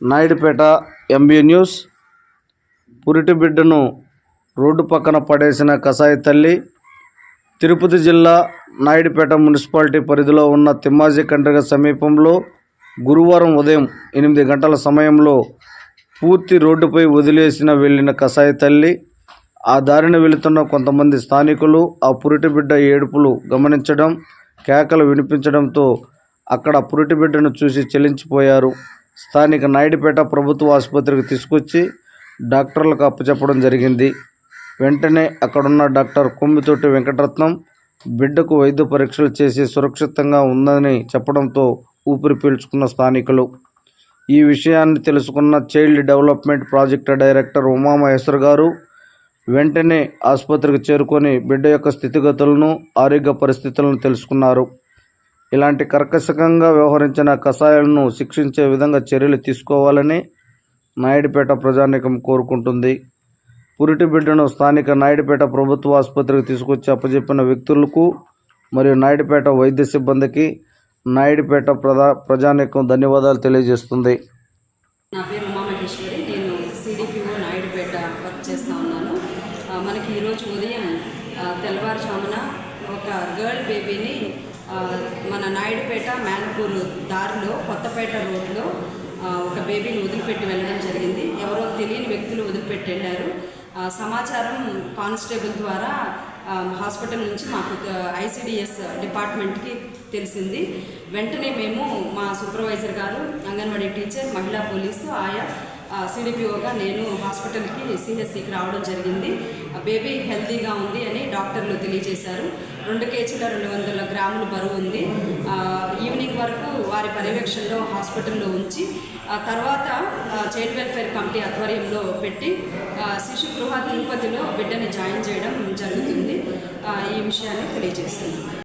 Naidupeta MB news. పురిటి బిడ్డను road పక్కన పడేసిన కసాయి తల్లి తిరుపతి జిల్లా నాయుడుపేట మున్సిపాలిటీ పరిధిలో ఉన్న తిమ్మాజీ కండ్రిగ సమీపంలో గురువారం ఉదయం ఎనిమిది గంటల సమయంలో పూర్తి రోడ్డుపై వదిలేసిన వెళ్ళిన కసాయి తల్లి ఆ దారిన వెళుతున్న కొంతమంది స్థానికులు ఆ పురిటి బిడ్డ ఏడుపులు గమనించడం కేకలు వినిపించడంతో అక్కడ పురిటి బిడ్డను చూసి చెలించిపోయారు. స్థానిక నాయుడుపేట ప్రభుత్వ ఆసుపత్రికి తీసుకొచ్చి డాక్టర్లకు అప్పచెప్పడం జరిగింది. వెంటనే అక్కడున్న డాక్టర్ కొమ్మితోటి వెంకటరత్నం బిడ్డకు వైద్య పరీక్షలు చేసి సురక్షితంగా ఉందని చెప్పడంతో ఊపిరి పీల్చుకున్న స్థానికులు. ఈ విషయాన్ని తెలుసుకున్న child development project director Umamaheshwar garu వెంటనే ఆసుపత్రికి చేరుకొని బిడ్డ యొక్క స్థితిగతులను ఆరోగ్య పరిస్థితులను తెలుసుకున్నారు. ఇలాంటి కర్కశకంగా వ్యవహరించిన కషాయాలను శిక్షించే విధంగా చర్యలు తీసుకోవాలని నాయుడుపేట ప్రజానీకం కోరుకుంటుంది. పురిటి బిడ్డను స్థానిక నాయుడుపేట ప్రభుత్వ ఆసుపత్రికి తీసుకొచ్చి అప్పజెప్పిన వ్యక్తులకు మరియు నాయుడుపేట వైద్య సిబ్బందికి నాయుడుపేట ప్రధా ప్రజానీకం ధన్యవాదాలు తెలియజేస్తుంది. నా పేరు ఉమామహేశ్వరి నేను సిడిపిఓ నాయుడుపేట వర్క్ చేస్తూ ఉన్నాను. మనకి ఈరోజు ఉదయం తెల్లవారుజామున ఒక గర్ల్ బేబీని మన నాయుడుపేట మేనపూర్ దారిలో కొత్తపేట రోడ్లో ఒక బేబీని వదిలిపెట్టి వెళ్ళడం జరిగింది. ఎవరో తెలియని వ్యక్తులు వదిలిపెట్టి వెళ్ళారు సమాచారం కానిస్టేబుల్ ద్వారా హాస్పిటల్ నుంచి మాకు ఐసిడిఎస్ డిపార్ట్మెంట్కి తెలిసింది. వెంటనే మేము మా సూపర్వైజర్ గారు అంగన్వాడీ టీచర్ మహిళా పోలీసు ఆయా సిడిపిఓగా నేను హాస్పిటల్కి సిహెచ్సికి రావడం జరిగింది. బేబీ హెల్తీగా ఉంది అని డాక్టర్లు తెలియజేశారు. రెండు కేజీల రెండు వందల గ్రాములు బరువు ఉంది. ఈవినింగ్ వరకు వారి పర్యవేక్షణలో హాస్పిటల్లో ఉంచి ఆ తర్వాత చైల్డ్ వెల్ఫేర్ కమిటీ ఆధ్వర్యంలో పెట్టి శిశు గృహ తిరుపతిలో బిడ్డని జాయిన్ చేయడం జరుగుతుంది. ఈ విషయాన్ని తెలియజేస్తున్నాను.